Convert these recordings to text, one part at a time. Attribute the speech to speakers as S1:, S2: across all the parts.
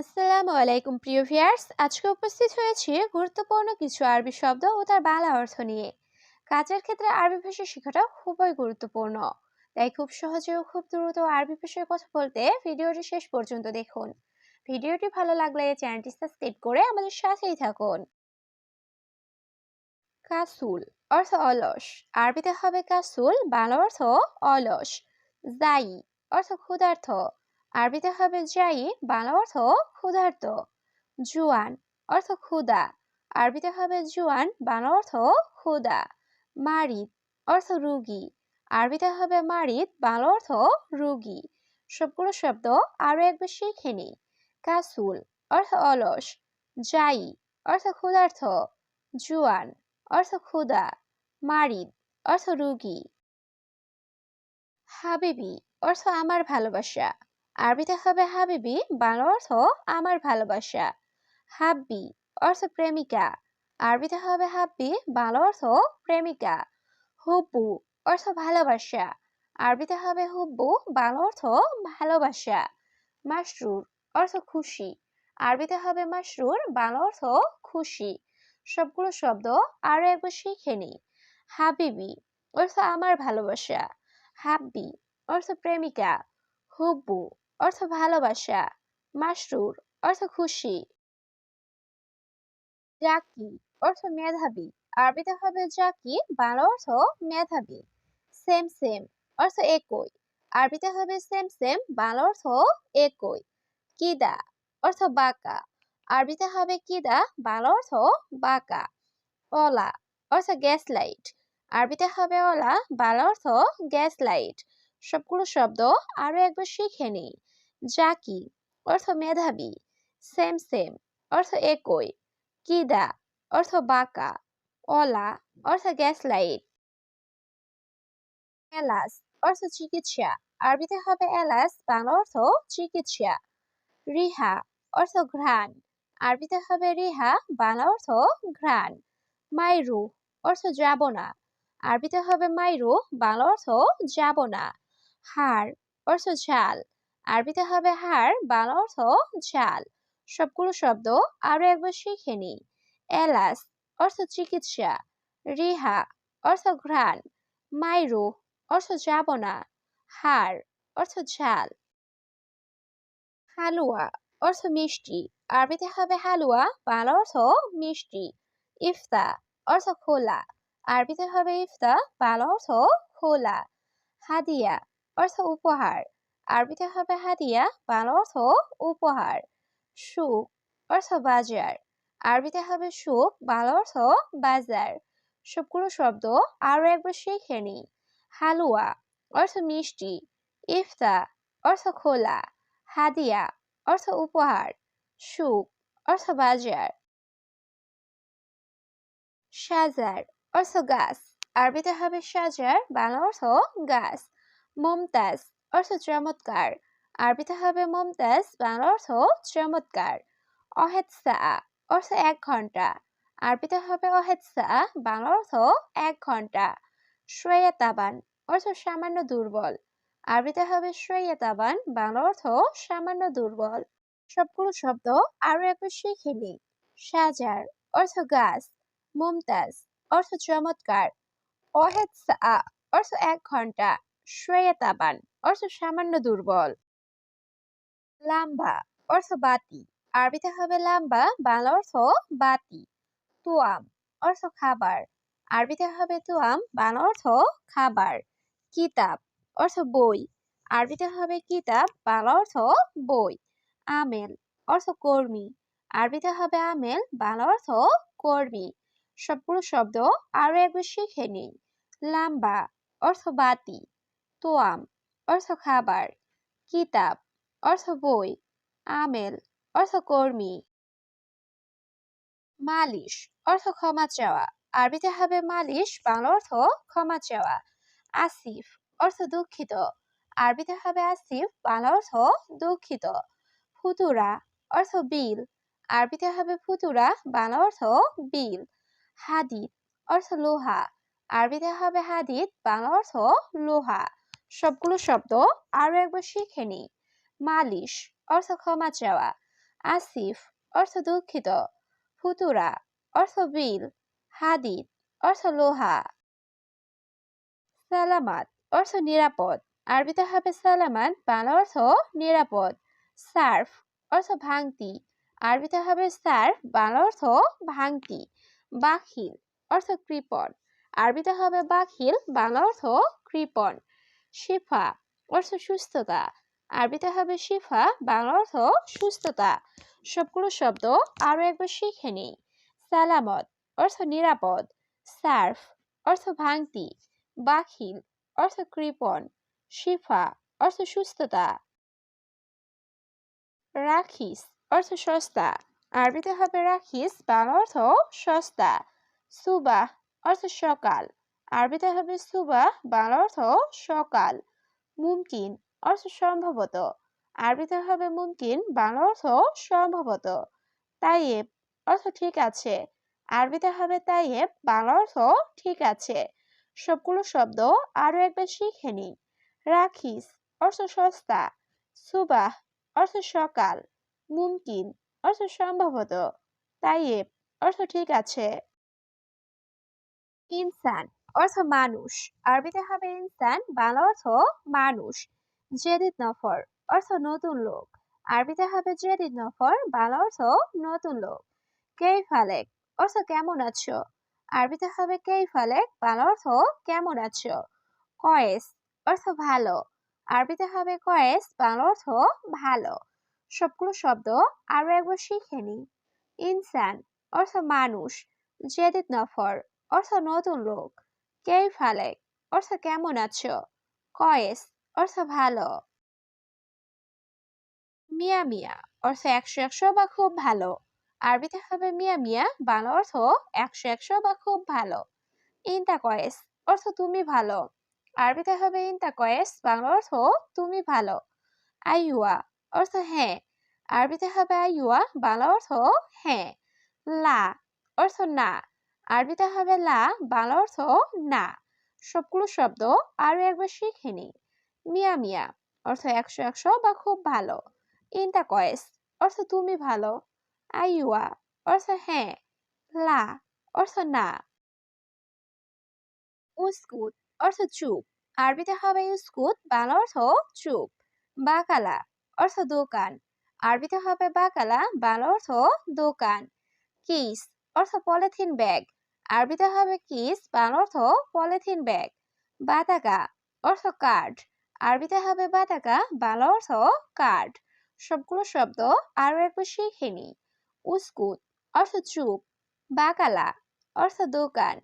S1: আসসালামু আলাইকুম, প্রিয় ভিউয়ার্স। আজকে উপস্থিত হয়েছি গুরুত্বপূর্ণ কিছু আরবি শব্দ ও তার বাংলা অর্থ নিয়ে। কাজের ক্ষেত্রে আরবি ভাষা শেখাটা খুবই গুরুত্বপূর্ণ। তাই খুব সহজে ও খুব দ্রুত আরবি ভাষায় কথা বলতে ভিডিওটি শেষ পর্যন্ত দেখুন। ভিডিওটি ভালো লাগলে চ্যানেলটি সাবস্ক্রাইব করে আমাদের সাথেই থাকুন। কাসুল অর্থ অলস। আরবিতে হবে কাসুল, বাংলা অর্থ অলস। জাই অর্থ ক্ষুধার্থ আরবিতে হবে যাই বাংলা অর্থ ক্ষুধার্ত। জুয়ান অর্থ ক্ষুদা আরবিতে হবে জুয়ান, বাংলা অর্থ ক্ষুদা মারিদ অর্থ রুগী। আরবিতে হবে মারিদ, বাংলা অর্থ রুগী। সবগুলো শব্দ আরও একবার শিখে নি কাসুল অর্থ অলস। যাই অর্থ ক্ষুধার্থ জুয়ান অর্থ ক্ষুদা মারিদ অর্থ রুগী। হাবিবি অর্থ আমার ভালোবাসা। আরবিতে হবে হাবিবি, বাংলা অর্থ আমার ভালোবাসা। হাব্বি অর্থ প্রেমিকা। আরবিতে হবে হাব্বি, বাংলা অর্থ প্রেমিকা। হুব্বু অর্থ ভালোবাসা। আরবিতে হবে হুব্বু, বাংলা অর্থ ভালোবাসা। মাসরুর অর্থ খুশি। আরবিতে হবে মাসরুর বাংলা অর্থ খুশি। সবগুলো শব্দ আরও একবার শিখে নি। হাবিবি অর্থ আমার ভালোবাসা। হাব্বি অর্থ প্রেমিকা। হুব্বু অর্থ ভালোবাসা, মাসরুর, অর্থ খুশি, জাকি, অর্থ মেধাবী, আরবিতে হবে জাকি, বাংলা অর্থ মেধাবী, সেম সেম, অর্থ একই, আরবিতে হবে সেম সেম, বাংলা অর্থ একই, কিদা, অর্থ বাঁকা, আরবিতে হবে কিদা, বাংলা অর্থ বাঁকা, অলা, অর্থ গ্যাস লাইট আরবিতে হবে অলা, বাংলা অর্থ গ্যাস লাইট সবগুলো শব্দ আরও একবার শিখে নিই। জাকি, অর্থ মেধাবী সেম সেম অর্থ একই, কিদা, অর্থ বাঁকা, অলা, অর্থ গ্যাস লাইট এলাস, অর্থ চিকিৎসা, আরবিতে হবে এলাস, বাংলা অর্থ চিকিৎসা, রিহা, অর্থ ঘ্রাণ, আরবিতে হবে রিহা, বাংলা অর্থ ঘ্রাণ, মাইরু, অর্থ যাব না আরবিতে হবে মাইরু, বাংলা অর্থ যাব না হাড়, অর্থ ঝাল আরবিতে হবে হাড় বাংলা অর্থ ঝাল সবগুলো শব্দ আরও একবার শিখে নি এলাস অর্থ চিকিৎসা। রিহা, অর্থ ঘ্রাণ। মাইরু, অর্থ যাব না হাড় অর্থ ঝাল হালুয়া, অর্থ মিষ্টি। আরবিতে হবে হালুয়া, বাংলা অর্থ মিষ্টি। ইফতা, অর্থ খোলা। আরবিতে হবে ইফতা, বাংলা অর্থ খোলা। হাদিয়া, অর্থ উপহার। আরবিতে হবে হাদিয়া, বাংলা অর্থ উপহার। সুখ অর্থ বাজার। আরবিতে হবে সুখ বাংলা অর্থ বাজার। সবগুলো শব্দ আরও একবার শিখে নি হালুয়া অর্থ মিষ্টি। ইফতা অর্থ খোলা। হাদিয়া অর্থ উপহার। সুখ অর্থ বাজার। সাজার অর্থ গাছ। আরবিতে হবে সাজার, বাংলা অর্থ গাছ। মমতাজ অর্থ চমৎকার। আরবিতে হবে মমতাজ, বাংলা অর্থ চমৎকার। অহেদ সা অর্থ এক ঘণ্টা। আরবিতে হবে অহেদ সা বাংলা অর্থ এক ঘণ্টা। শ্রেয়া তাবান, অর্থ সামান্য দুর্বল। আরবিতে হবে শ্রেয়া তাবান, বাংলা অর্থ সামান্য দুর্বল। সবগুলো শব্দ আরও একবার শিখে নি সাজার, অর্থ গাছ। মুমতাজ, অর্থ চমৎকার। অহেদ সা অর্থ এক ঘণ্টা। শ্রেয়া তাবান অর্থ সামান্য দুর্বল। লাম্বা, অর্থ বাতি। আরবিতে হবে লাম্বা, বাংলা অর্থ বাতি। তুয়াম, অর্থ খাবার। আরবিতে হবে তুয়াম, বাংলা অর্থ খাবার। কিতাব, অর্থ বই। আরবিতে হবে কিতাব, বাংলা অর্থ বই। আমেল, অর্থ কর্মী। আরবিতে হবে আমেল, বাংলা অর্থ কর্মী। সবগুলো শব্দ আরও একবার শিখে নিই। লাম্বা, অর্থ বাতি। তোয়াম, অর্থ খাবার, কিতাব, অর্থ বই, আমেল, অর্থ কর্মী। মালিশ, অর্থ ক্ষমা চাওয়া। আরবিতে হবে মালিশ, বাংলা অর্থ ক্ষমা চাওয়া। আসিফ, অর্থ দুঃখিত। আরবিতে হবে আসিফ, বাংলা অর্থ দুঃখিত। ফুতুরা, অর্থ বিল। আরবিতে হবে ফুতুরা, বাংলা অর্থ বিল। হাদিদ, অর্থ লোহা। আরবিতে হবে হাদিদ, বাংলা অর্থ লোহা। সবগুলো শব্দ আরও একবার শিখে নি। মালিশ অর্থ ক্ষমা চাওয়া, আসিফ অর্থ দুঃখিত, ফুতুরা অর্থ বিল, হাদিদ অর্থ লোহা। সালামাত অর্থ নিরাপদ, আরবিতে হবে সালামাত, বাংলা অর্থ নিরাপদ। সার্ফ অর্থ ভাঙতি, আরবিতে হবে সার্ফ, বাংলা অর্থ ভাঙতি। বাখিল অর্থ কৃপণ, আরবিতে হবে বাখিল, বাংলা অর্থ কৃপণ। শিফা, অর্থ সুস্থতা। আরবিতে হবে শিফা, বাংলা অর্থ সুস্থতা। সবগুলো শব্দ আরও একবার শিখে নিই। সালামত, অর্থ নিরাপদ। সার্ফ, অর্থ ভাঙতি। বাখিল, অর্থ কৃপণ। শিফা, অর্থ সুস্থতা। রাখিস, অর্থ সস্তা। আরবিতে হবে রাখিস, বাংলা অর্থ সস্তা। সুবাহ, অর্থ সকাল। আরবিতে হবে সুবাহ বাংলা অর্থ সকাল, মুমকিন, অর্থ সম্ভবত। আরবিতে হবে মুমকিন বাংলা অর্থ সম্ভবত। তাইয়েব, অর্থ ঠিক আছে। আরবিতে হবে তাইয়েব বাংলা অর্থ ঠিক আছে। সবগুলো শব্দ আরও একবার শিখে নিই। রাখিস, অর্থ সস্তা। সুবাহ, অর্থ সকাল। মুমকিন, অর্থ সম্ভবত। তাইয়েব, অর্থ ঠিক আছে। ইনসান অর্থ মানুষ। আরবিতে হবে ইনসান, বাংলা অর্থ মানুষ। জেদিদ নফর, অর্থ নতুন লোক। আরবিতে হবে জেদিদ নফর, বাংলা অর্থ নতুন লোক। কেই ফালেক অর্থ কেমন আছো? আরবিতে হবে কেই ফালেক বাংলা অর্থ কেমন আছো? কয়েস, অর্থ ভালো। আরবিতে হবে কয়েস, বাংলা অর্থ ভালো। সবগুলো শব্দ আরও একবার শিখে নি ইনসান, অর্থ মানুষ। জেদিদ নফর, অর্থ নতুন লোক। কেই ফালেক অর্থ কেমন আছো? কয়েস, অর্থ ভালো। মিয়া মিয়া, অর্থ একশো একশো বা খুব ভালো। আরবিতে হবে মিয়া মিয়া, বাংলা অর্থ একশো একশো বা খুব ভালো। ইনতা কয়েস, অর্থ তুমি ভালো। আরবিতে হবে ইনতা কয়েস, বাংলা অর্থ তুমি ভালো। আইয়ুয়া, অর্থ হ্যাঁ। আরবিতে হবে আইয়ুয়া, বাংলা অর্থ হ্যাঁ। লা, অর্থ না। আরবিতে হবে লা, বাংলা অর্থ না। সবগুলো শব্দ আরও একবার শিখে নি মিয়া মিয়া, অর্থ একশো একশো বা খুব ভালো। ইনতা কয়েস, অর্থ তুমি ভালো। আইয়ুয়া, অর্থ হ্যাঁ। লা, অর্থ না। উস্কুত, অর্থ চুপ। আরবিতে হবে উস্কুত, বাংলা অর্থ চুপ। বাকালা, অর্থ দোকান। আরবিতে হবে বাকালা, বাংলা অর্থ দোকান। কিস অর্থ পলিথিন ব্যাগ। আরবিতে হবে কিস বাংলা অর্থ পলিথিন ব্যাগ। বাতাকা অর্থ কার্ড। আরবিতে হবে বাতাকা বাংলা অর্থ কার্ড। সবগুলো শব্দ আরও একবার শিখে নি উস্কুত অর্থ চুপ। বাকালা অর্থ দোকান।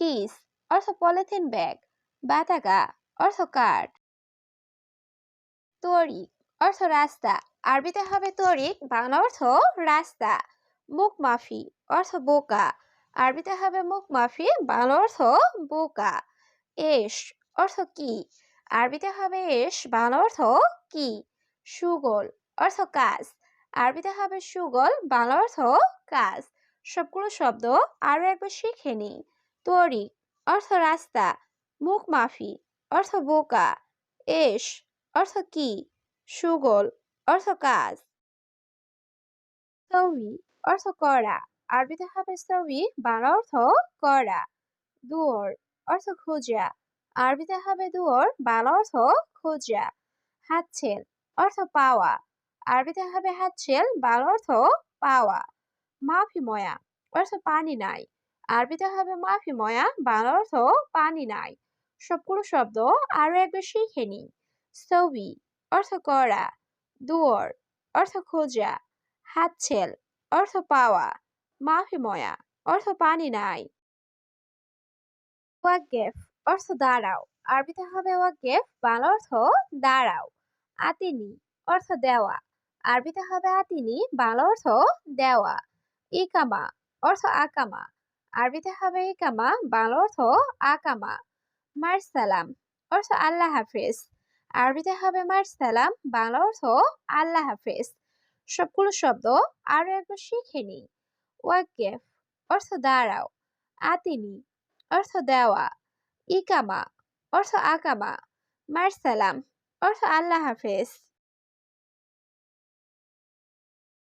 S1: কিস অর্থ পলিথিন ব্যাগ। বাতাকা অর্থ কার্ড। তরিক অর্থ রাস্তা। আরবিতে হবে তরিক, বাংলা অর্থ রাস্তা। মুখ মাফি, অর্থ বোকা। আরবিতে হবে মুখ মাফি, বাংলা অর্থ বোকা। এস, অর্থ কি? আরবিতে হবে এস, বাংলা অর্থ কি? সুগল, অর্থ কাজ। আরবিতে হবে সুগল, বাংলা অর্থ কাজ। সবগুলো শব্দ আরও একবার শিখে নি তরিক, অর্থ রাস্তা। মুখ মাফি, অর্থ বোকা। এস, অর্থ কি? সুগল, অর্থ কাজ। সৌই অর্থ করা আরবিতে হবে সৌই বাংলা অর্থ করা দুয়ার অর্থ খোঁজা আরবিতে হবে দুয়ার বাংলা অর্থ খোঁজা। হাতছেল অর্থ পাওয়া আরবিতে হবে হাতছেল বাংলা অর্থ পাওয়া। মাফি ময়া অর্থ পানি নাই আরবিতে হবে মাফি ময়া বাংলা অর্থ পানি নাই। সবগুলো শব্দ আরও একবার শিখে নি সবি অর্থ করা দুয়ার অর্থ খোঁজা হাতছেল অর্থ পাওয়া, মাফি ময়া, অর্থ পানি নাই। ওয়াকেফ অর্থ দাঁড়াও, আরবিতে হবে ওয়াকেফ বাংলা অর্থ দাঁড়াও, আতিনি, অর্থ দেওয়া, আরবিতে হবে আতিনি, বাংলা অর্থ দেওয়া, ইকামা, অর্থ আকামা, আরবিতে হবে ইকামা, বাংলা অর্থ আকামা, মারসালাম, অর্থ আল্লাহ হাফিজ, আরবিতে হবে মারসালাম, বাংলা অর্থ আল্লাহ হাফেজ। সবগুলো শব্দ আরও একবার শিখে নিই। ওয়াকেফ, অর্থ দাঁড়াও। আতিনি, অর্থ দেওয়া। ইকামা, অর্থ আকামা। মারসালাম, অর্থ আল্লাহ হাফেজ।